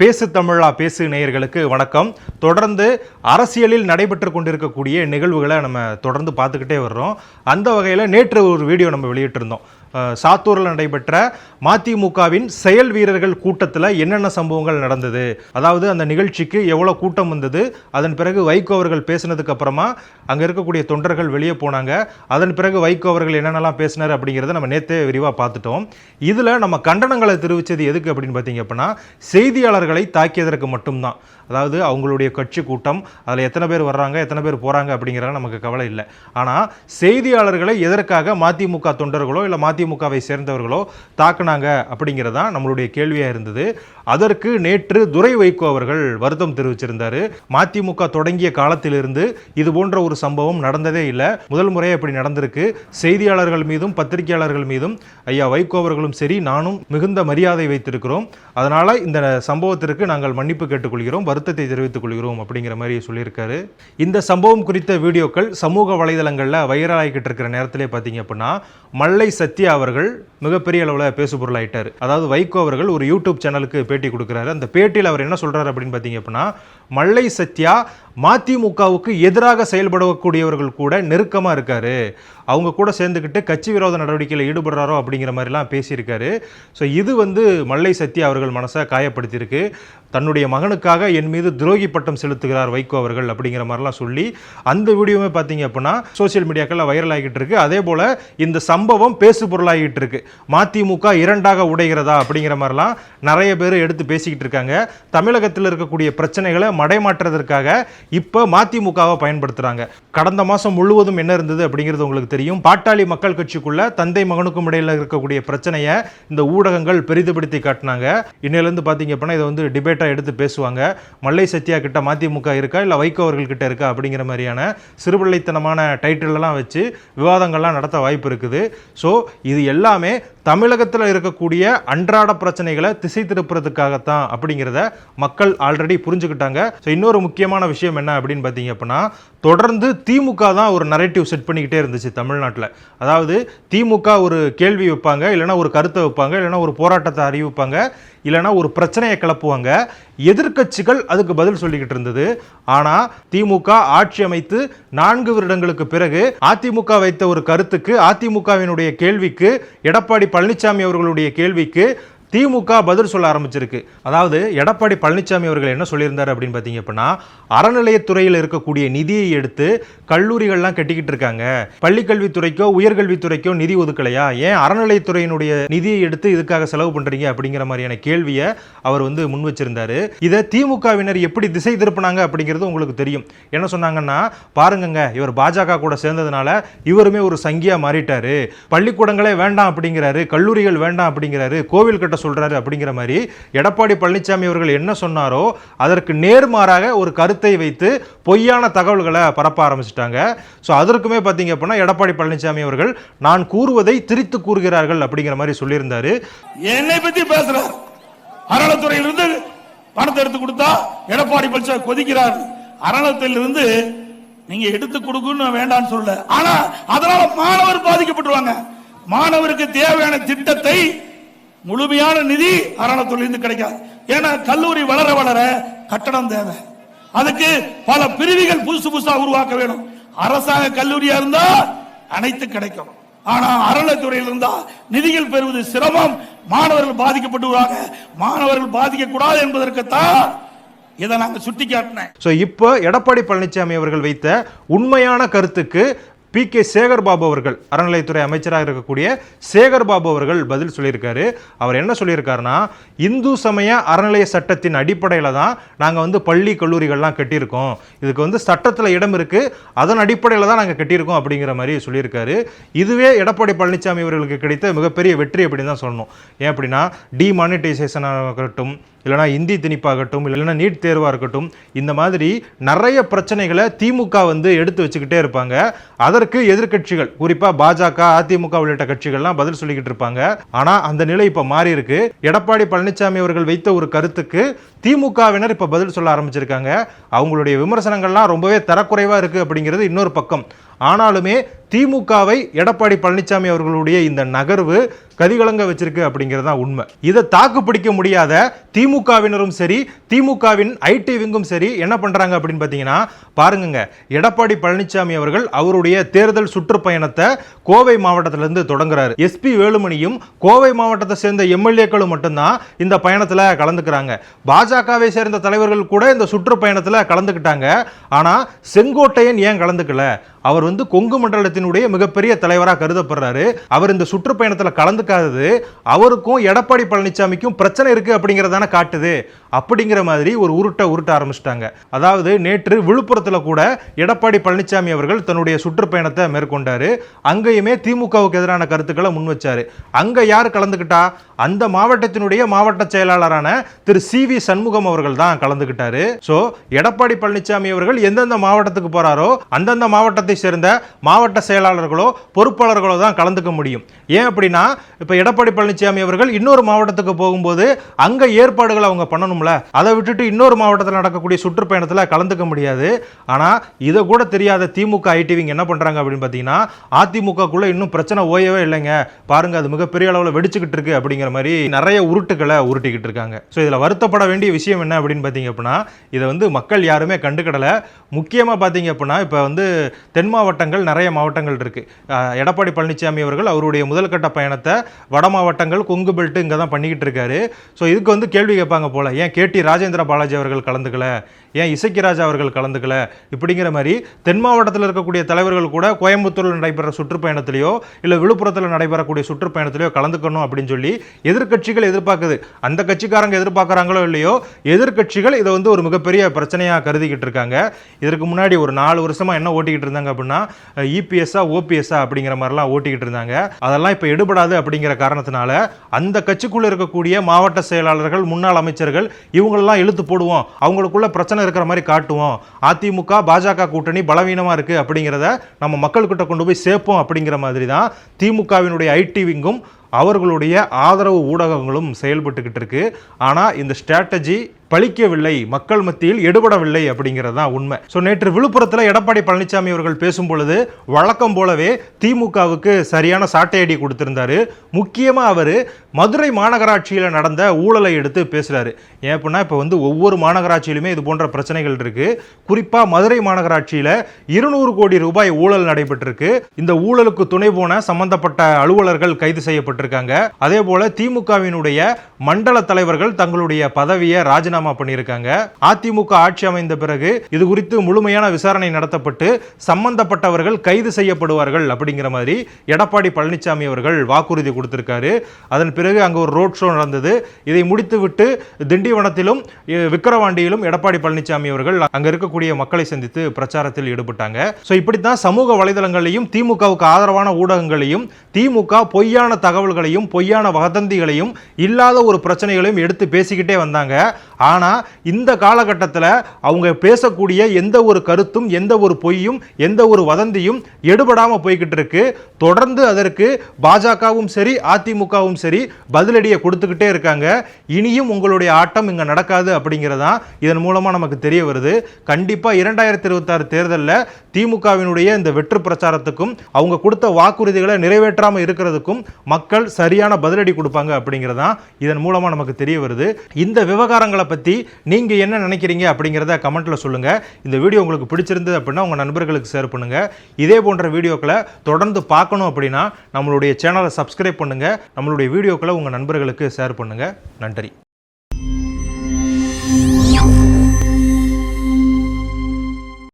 பேசு தமிழா பேசு நேயர்களுக்கு வணக்கம். தொடர்ந்து அரசியலில் நடைபெற்று கொண்டிருக்கக்கூடிய நிகழ்வுகளை நம்ம தொடர்ந்து பார்த்துக்கிட்டே வர்றோம். அந்த வகையில் நேற்று ஒரு வீடியோ நம்ம வெளியிட்டிருந்தோம். சாத்தூரில் நடைபெற்ற மதிமுகவின் செயல் வீரர்கள் கூட்டத்தில் என்னென்ன சம்பவங்கள் நடந்தது? அதாவது அந்த நிகழ்ச்சிக்கு எவ்வளோ கூட்டம் வந்தது? அதன் பிறகு வைகோ அவர்கள் பேசினதுக்கு அப்புறமா அங்கே இருக்கக்கூடிய தொண்டர்கள் வெளியே போனாங்க. அதன் பிறகு வைகோ அவர்கள் என்னென்னலாம் பேசினார் அப்படிங்கிறத நம்ம நேற்றே விரிவாக பார்த்துட்டோம். இதில் நம்ம கண்டனங்களை தெரிவித்தது எதுக்கு அப்படின்னு பார்த்தீங்க அப்படின்னா செய்தியாளர்களை தாக்கியதற்கு மட்டும்தான். அதாவது அவங்களுடைய கட்சி கூட்டம் அதில் எத்தனை பேர் வர்றாங்க எத்தனை பேர் போகிறாங்க அப்படிங்கிறத நமக்கு கவலை இல்லை. ஆனால் செய்தியாளர்களை எதற்காக மதிமுக தொண்டர்களோ இல்லை அதிமுகவை சேர்ந்தவர்களோ தாக்குனாங்க அப்படிங்கிறது தான் நம்மளுடைய கேள்வியாக இருந்தது. அதற்கு நேற்று துரை வைகோ அவர்கள் வருத்தம் தெரிவிச்சிருந்தார். மதிமுக தொடங்கிய காலத்திலிருந்து இது போன்ற ஒரு சம்பவம் நடந்ததே இல்லை. முதல் முறையாக இப்படி நடந்திருக்கு. செய்தியாளர்கள் மீதும் பத்திரிகையாளர்கள் மீதும் ஐயா வைகோ அவர்களும் சரி நானும் மிகுந்த மரியாதை வைத்திருக்கிறோம். அதனால் இந்த சம்பவத்திற்கு நாங்கள் மன்னிப்பு கேட்டுக்கொள்கிறோம் வருத்தத்தை தெரிவித்துக் கொள்கிறோம் அப்படிங்கிற மாதிரி சொல்லியிருக்காரு. இந்த சம்பவம் குறித்த வீடியோக்கள் சமூக வலைதளங்களில் வைரலாகிக்கிட்டு இருக்கிற நேரத்திலே பார்த்தீங்க அப்படின்னா மல்லை சத்யா அவர்கள் மிகப்பெரிய அளவில் பேசுபொருளாயிட்டார். அதாவது வைகோ அவர்கள் ஒரு யூடியூப் சேனலுக்கு பேட்டி கொடுக்குறாரு. அந்த பேட்டியில் அவர் என்ன சொல்கிறார் அப்படின்னு பார்த்தீங்க அப்படின்னா மல்லை சத்யா மதிமுகவுக்கு எதிராக செயல்படக்கூடியவர்கள் கூட நெருக்கமாக இருக்காரு. அவங்க கூட சேர்ந்துக்கிட்டு கட்சி விரோத நடவடிக்கையில் ஈடுபடுறாரோ அப்படிங்கிற மாதிரிலாம் பேசியிருக்காரு. ஸோ இது வந்து மல்லை சத்யா அவர்கள் மனசை காயப்படுத்தியிருக்கு. தன்னுடைய மகனுக்காக என் மீது துரோகி பட்டம் செலுத்துகிறார் வைகோ அவர்கள் அப்படிங்கிற மாதிரிலாம் சொல்லி அந்த வீடியோவே பார்த்தீங்க அப்படின்னா சோஷியல் மீடியாக்களில் வைரல் ஆகிட்டு இருக்கு. அதே போல் இந்த சம்பவம் பேசு பொருளாகிட்டு இருக்கு. மதிமுக இரண்டாக உடைகிறதா அப்படிங்கிற மாதிரிலாம் நிறைய பேர் எடுத்து பேசிக்கிட்டு இருக்காங்க. தமிழகத்தில் இருக்கக்கூடிய பிரச்சனைகளை மடைமாற்றுறதற்காக இப்போ மதிமுகவை பயன்படுத்துகிறாங்க கடந்த மாதம் முழுவதும் என்ன இருந்தது அப்படிங்கிறது உங்களுக்கு தெரியும்? பாட்டாளி மக்கள் கட்சிக்குள்ள தந்தை மகனுக்கும் இடையில் இருக்கக்கூடிய பிரச்சனையை இந்த ஊடகங்கள் பெரிதுபடுத்தி காட்டினாங்க. இன்னையிலேருந்து பார்த்தீங்க அப்படின்னா இதை வந்து டிபேட்டாக எடுத்து பேசுவாங்க. மல்லை சத்யா கிட்ட மதிமுக இருக்கா இல்லை வைகோ அவர்கள் கிட்ட இருக்கா அப்படிங்கிற மாதிரியான சிறுபிள்ளைத்தனமான டைட்டிலெல்லாம் வச்சு விவாதங்கள்லாம் நடத்த வாய்ப்பு இருக்குது. ஸோ இது எல்லாமே தமிழகத்தில் இருக்கக்கூடிய அன்றாட பிரச்சனைகளை திசை திருப்புறதுக்காகத்தான் அப்படிங்கிறத மக்கள் ஆல்ரெடி புரிஞ்சுக்கிட்டாங்க. ஸோ இன்னொரு முக்கியமான விஷயம் என்ன அப்படின்னு பார்த்தீங்க அப்படின்னா தொடர்ந்து திமுக தான் ஒரு நரேட்டிவ் செட் பண்ணிக்கிட்டே இருந்துச்சு தமிழ்நாட்டில். அதாவது திமுக ஒரு கேள்வி வைப்பாங்க இல்லைன்னா ஒரு கருத்தை வைப்பாங்க இல்லைன்னா ஒரு போராட்டத்தை அறிவிப்பாங்க. இல்லைன்னா ஒரு பிரச்சனையை கிளப்புவாங்க. எதிர்க்கட்சிகள் அதுக்கு பதில் சொல்லிக்கிட்டு இருந்தது. ஆனால் திமுக ஆட்சி அமைத்து நான்கு வருடங்களுக்கு பிறகு அதிமுக வைத்த ஒரு கருத்துக்கு அதிமுகவினுடைய கேள்விக்கு எடப்பாடி பழனிசாமி அவர்களுடைய கேள்விக்கு திமுக பதில் சொல்ல ஆரம்பிச்சிருக்கு. அதாவது எடப்பாடி பழனிசாமி அவர்கள் என்ன சொல்லியிருந்தார் அப்படின்னு பார்த்தீங்க அப்படின்னா அறநிலையத்துறையில் இருக்கக்கூடிய நிதியை எடுத்து கல்லூரிகள்லாம் கட்டிக்கிட்டு இருக்காங்க. பள்ளிக்கல்வித்துறைக்கோ உயர்கல்வித்துறைக்கோ நிதி ஒதுக்கலையா? ஏன் அறநிலையத்துறையினுடைய நிதியை எடுத்து இதுக்காக செலவு பண்ணுறீங்க அப்படிங்கிற மாதிரியான கேள்வியை அவர் வந்து முன் வச்சிருந்தாரு. இதை திமுகவினர் எப்படி திசை திருப்பினாங்க அப்படிங்கிறது உங்களுக்கு தெரியும். என்ன சொன்னாங்கன்னா பாருங்கங்க இவர் பாஜக கூட சேர்ந்ததுனால இவருமே ஒரு சங்கியாக மாறிட்டாரு. பள்ளிக்கூடங்களே வேண்டாம் அப்படிங்கிறாரு கல்லூரிகள் வேண்டாம் அப்படிங்கிறாரு கோவில் கட்ட சொல்றாரு அப்படிங்கிற மாதிரி எடப்பாடி பழனிசாமி அவர்கள் என்ன சொன்னாரோ அதற்கு நேர்மாறாக ஒரு கருத்தை வைத்து பொய்யான தகவல்களை பரப்ப ஆரம்பிச்சிட்டாங்க. ஸோ அதற்குமே பார்த்தீங்க அப்படின்னா எடப்பாடி பழனிசாமி அவர்கள் நான் கூறுவதை திரித்து கூறுகிறார்கள் அப்படிங்கிற மாதிரி சொல்லியிருந்தாரு. என்னை பற்றி பேசுறார் அறநிலைத்துறையிலிருந்து பணத்தை எடுத்து கொடுத்தா எடப்பாடி பழனிசாமி கொதிக்கிறார். அறநிலையத்திலிருந்து நீங்க எடுத்து கொடுக்கணும் வேண்டாம்னு சொல்லல. ஆனா அதனால மாணவர் பாதிக்கப்பட்டுருவாங்க. மாணவருக்கு தேவையான திட்டத்தை முழுமையான நிதி அறநிலையத்துறையிலிருந்து கிடைக்காது. ஏன்னா கல்லூரி வளர வளர கட்டணம் தேவை. அதுக்கு பல பிரிவுகள் புதுசு புதுசா உருவாக்க வேணும். அரசாங்க கல்லூரியா இருந்தா அனைத்து கிடைக்கும். ஆனா அறநிலைத்துறையில் இருந்தா நிதிகள் பெறுவது சிரமம். மாணவர்கள் பாதிக்கப்பட்டுவாங்க மாணவர்கள் பாதிக்க கூடாது என்பதற்குத்தான் இதை நாங்கள் சுட்டி காட்டினேன் ஸோ இப்போ எடப்பாடி பழனிசாமி அவர்கள் வைத்த உண்மையான கருத்துக்கு பி கே சேகர் பாபு அவர்கள் அறநிலையத்துறை அமைச்சராக இருக்கக்கூடிய சேகர் பாபு அவர்கள் பதில் சொல்லியிருக்காரு. அவர் என்ன சொல்லியிருக்காருன்னா இந்து சமய அறநிலைய சட்டத்தின் அடிப்படையில் தான் நாங்கள் வந்து பள்ளி கல்லூரிகள்லாம் கட்டியிருக்கோம். இதுக்கு வந்து சட்டத்தில் இடம் இருக்குது அதன் அடிப்படையில் தான் நாங்கள் கட்டியிருக்கோம் அப்படிங்கிற மாதிரி சொல்லியிருக்காரு. இதுவே எடப்பாடி பழனிசாமி அவர்களுக்கு கிடைத்த மிகப்பெரிய வெற்றி அப்படின்னு தான் சொல்லணும். ஏன் அப்படின்னா டிமானிட்டைசேஷனாக இருக்கட்டும் இல்லைனா இந்தி திணிப்பாகட்டும் இல்லைன்னா நீட் தேர்வாக இருக்கட்டும் இந்த மாதிரி நிறைய பிரச்சனைகளை திமுக வந்து எடுத்து வச்சுக்கிட்டே இருப்பாங்க. அதற்கு எதிர்க்கட்சிகள் குறிப்பாக பாஜக அதிமுக உள்ளிட்ட கட்சிகள்லாம் பதில் சொல்லிக்கிட்டு இருப்பாங்க. ஆனால் அந்த நிலை இப்போ மாறி இருக்கு. எடப்பாடி பழனிசாமி அவர்கள் வைத்த ஒரு கருத்துக்கு திமுகவினர் இப்போ பதில் சொல்ல ஆரம்பிச்சிருக்காங்க. அவங்களுடைய விமர்சனங்கள்லாம் ரொம்பவே தரக்குறைவாக இருக்குது அப்படிங்கிறது இன்னொரு பக்கம். ஆனாலுமே திமுகவை எடப்பாடி பழனிசாமி அவர்களுடைய இந்த நகர்வு கதிகலங்க வச்சிருக்கு அப்படிங்கிறது தான் உண்மை. இதை தாக்கு பிடிக்க முடியாத திமுகவினரும் சரி திமுகவின் ஐடி விங்கும் சரி என்ன பண்றாங்க அப்படின்னு பார்த்தீங்கன்னா பாருங்கங்க எடப்பாடி பழனிசாமி அவர்கள் அவருடைய தேர்தல் சுற்றுப்பயணத்தை கோவை மாவட்டத்திலிருந்து தொடங்குறாரு. எஸ்பி வேலுமணியும் கோவை மாவட்டத்தை சேர்ந்த எம்எல்ஏக்களும் மட்டும்தான் இந்த பயணத்தில் கலந்துக்கிறாங்க. பாஜகவை சேர்ந்த தலைவர்கள் கூட இந்த சுற்றுப்பயணத்தில் கலந்துக்கிட்டாங்க. ஆனால் செங்கோட்டையன் ஏன் கலந்துக்கல? அவர் வந்து கொங்கு மண்டலத்தினுடைய மிகப்பெரிய தலைவராக கருதப்படுறாரு. அவர் இந்த சுற்றுப்பயணத்தில் கலந்துக்காதது அவருக்கும் எடப்பாடி பழனிசாமிக்கும் பிரச்சனை இருக்கு அப்படிங்கிறதான காட்டுது. அப்படிங்கிற மாதிரி ஒரு உருட்டை உருட்ட ஆரம்பிச்சிட்டாங்க. அதாவது நேற்று விழுப்புரத்தில் கூட எடப்பாடி பழனிசாமி அவர்கள் தன்னுடைய சுற்றுப்பயணத்தை மேற்கொண்டாரு. அங்கேயுமே திமுகவுக்கு எதிரான கருத்துக்களை முன் வச்சாரு. அங்க யார் கலந்துக்கிட்டா? அந்த மாவட்டத்தினுடைய மாவட்ட செயலாளரான திரு சி வி சண்முகம் அவர்கள் தான் கலந்துக்கிட்டாரு. ஸோ எடப்பாடி பழனிசாமி அவர்கள் எந்தெந்த மாவட்டத்துக்கு போறாரோ அந்தந்த மாவட்டத்தை சேர்ந்த மாவட்ட செயலாளர்களோ பொறுப்பாளர்களோ தான் கலந்துக்க முடியும். ஏன் அப்படின்னா இப்போ எடப்பாடி பழனிசாமி அவர்கள் இன்னொரு மாவட்டத்துக்கு போகும்போது அங்கே ஏற்பாடுகள் அவங்க பண்ணணும்ல. அதை விட்டுட்டு இன்னொரு மாவட்டத்தில் நடக்கக்கூடிய சுற்றுப்பயணத்தில் கலந்துக்க முடியாது. ஆனால் இதை கூட தெரியாத திமுக ஐடிவிங்க என்ன பண்ணுறாங்க அப்படின்னு பார்த்தீங்கன்னா அதிமுகக்குள்ளே இன்னும் பிரச்சனை ஓயவே இல்லைங்க. பாருங்க அது மிகப்பெரிய அளவில் வெடிச்சுக்கிட்டு இருக்கு அப்படிங்கிற மாதிரி நிறைய உருட்டுக்களை உருட்டிக்கிட்டு இருக்காங்க. ஸோ இதில் வருத்தப்பட வேண்டிய விஷயம் என்ன அப்படின்னு பார்த்தீங்க அப்படின்னா இதை வந்து மக்கள் யாருமே கண்டுக்கிடலை. முக்கியமாக பார்த்தீங்க அப்படின்னா இப்போ வந்து தென் மாவட்டங்கள் நிறைய மாவட்டங்கள் இருக்கு. எடப்பாடி பழனிசாமி அவர்கள் அவருடைய முதல்கட்ட பயணத்தை வட மாவட்டங்கள் கொங்கு பெல்ட்டு இங்கே தான் பண்ணிக்கிட்டு இருக்காரு. ஸோ இதுக்கு வந்து கேள்வி கேட்பாங்க போல ஏன் கேடி ராஜேந்திர பாலாஜி அவர்கள் கலந்துக்கல? ஏன் இசக்கிராஜா அவர்கள் கலந்துக்கல? இப்படிங்கிற மாதிரி தென் மாவட்டத்தில் இருக்கக்கூடிய தலைவர்கள் கூட கோயம்புத்தூரில் நடைபெற சுற்றுப்பயணத்திலேயோ இல்லை விழுப்புரத்தில் நடைபெறக்கூடிய சுற்றுப்பயணத்திலேயோ கலந்துக்கணும் அப்படின்னு சொல்லி எதிர்க்கட்சிகள் எதிர்பார்க்குது. அந்த கட்சிக்காரங்க எதிர்பார்க்குறாங்களோ இல்லையோ எதிர்கட்சிகள் இதை வந்து ஒரு மிகப்பெரிய பிரச்சனையாக கருதிக்கிட்டு இருக்காங்க. இதற்கு முன்னாடி ஒரு நாலு வருஷமா என்ன ஓட்டிக்கிட்டு இருந்தாங்க அப்படின்னா இபிஎஸ்ஆ ஓபிஎஸ்ஆ அப்படிங்கிற மாதிரிலாம் ஓட்டிக்கிட்டு இருந்தாங்க. அதெல்லாம் இப்போ எடுபடாது அப்படிங்கிற காரணத்தினால அந்த கட்சிக்குள்ளே இருக்கக்கூடிய மாவட்ட செயலாளர்கள் முன்னாள் அமைச்சர்கள் இவங்களெல்லாம் இழுத்து போடுவோம். அவங்களுக்குள்ள பிரச்சனை இருக்கிற மாதிரி காட்டுவோம். அதிமுக பாஜக கூட்டணி பலவீனமாக இருக்கு அப்படிங்கிறத நம்ம மக்கள்கிட்ட கொண்டு போய் சேர்ப்போம் அப்படிங்கிற மாதிரி தான் திமுகவினுடைய ஐடி விங்கும் அவர்களுடைய ஆதரவு ஊடகங்களும் செயல்பட்டுக்கிட்டு இருக்கு. ஆனால் இந்த ஸ்ட்ராட்டஜி பழிக்கவில்லை மக்கள் மத்தியில் எடுபடவில்லை அப்படிங்கிறது தான் உண்மை. ஸோ நேற்று விழுப்புரத்தில் எடப்பாடி பழனிசாமி அவர்கள் பேசும் பொழுது வழக்கம் போலவே திமுகவுக்கு சரியான சாட்டையடி கொடுத்திருந்தாரு. முக்கியமாக அவர் மதுரை மாநகராட்சியில் நடந்த ஊழலை எடுத்து பேசுறாரு. ஏன் அப்படின்னா இப்போ வந்து ஒவ்வொரு மாநகராட்சியிலுமே இது போன்ற பிரச்சனைகள் இருக்கு. குறிப்பாக மதுரை மாநகராட்சியில் இருநூறு கோடி ரூபாய் ஊழல் நடைபெற்றிருக்கு. இந்த ஊழலுக்கு துணை போன சம்பந்தப்பட்ட அலுவலர்கள் கைது செய்யப்பட்டிருக்காங்க. அதே போல திமுகவினுடைய மண்டல தலைவர்கள் தங்களுடைய பதவியை ராஜினாமா ராஜினாமா பண்ணியிருக்காங்க. அதிமுக ஆட்சி அமைந்த பிறகு இது குறித்து முழுமையான விசாரணை நடத்தப்பட்டு சம்பந்தப்பட்டவர்கள் கைது செய்யப்படுவார்கள் அப்படிங்கிற மாதிரி எடப்பாடி பழனிசாமி அவர்கள் வாக்குறுதி கொடுத்திருக்காரு. அதன் பிறகு அங்கே ஒரு ரோட் ஷோ நடந்தது. இதை முடித்துவிட்டு திண்டிவனத்திலும் விக்கிரவாண்டியிலும் எடப்பாடி பழனிசாமி அவர்கள் அங்கே இருக்கக்கூடிய மக்களை சந்தித்து பிரச்சாரத்தில் ஈடுபட்டாங்க. ஸோ இப்படித்தான் சமூக வலைதளங்களையும் திமுகவுக்கு ஆதரவான ஊடகங்களையும் திமுக பொய்யான தகவல்களையும் பொய்யான வதந்திகளையும் இல்லாத ஒரு பிரச்சனைகளையும் எடுத்து பேசிக்கிட்டே வந்தாங்க. ஆனால் இந்த காலகட்டத்தில் அவங்க பேசக்கூடிய எந்த ஒரு கருத்தும் எந்த ஒரு பொய்யும் எந்த ஒரு வதந்தியும் எடுபடாமல் போய்கிட்டு இருக்கு. தொடர்ந்து அதற்கு பாஜகவும் சரி அதிமுகவும் சரி பதிலடியை கொடுத்துக்கிட்டே இருக்காங்க. இனியும் உங்களுடைய ஆட்டம் இங்கே நடக்காது அப்படிங்கிறதான் இதன் மூலமாக நமக்கு தெரிய வருது. கண்டிப்பாக இரண்டாயிரத்தி இருபத்தாறு தேர்தலில் திமுகவினுடைய இந்த வெற்று பிரச்சாரத்துக்கும் அவங்க கொடுத்த வாக்குறுதிகளை நிறைவேற்றாமல் இருக்கிறதுக்கும் மக்கள் சரியான பதிலடி கொடுப்பாங்க அப்படிங்கிறதான் இதன் மூலமாக நமக்கு தெரிய வருது. இந்த விவகாரங்களை பற்றி நீங்கள் என்ன நினைக்கிறீங்க அப்படிங்கிறத கமெண்ட்டில் சொல்லுங்கள் இந்த வீடியோ உங்களுக்கு பிடிச்சிருந்தது அப்படின்னா உங்கள் நண்பர்களுக்கு ஷேர் பண்ணுங்கள் இதே போன்ற வீடியோக்களை தொடர்ந்து பார்க்கணும் அப்படின்னா நம்மளுடைய சேனலை சப்ஸ்கிரைப் பண்ணுங்கள் நம்மளுடைய வீடியோக்களை உங்கள் நண்பர்களுக்கு ஷேர் பண்ணுங்கள் நன்றி.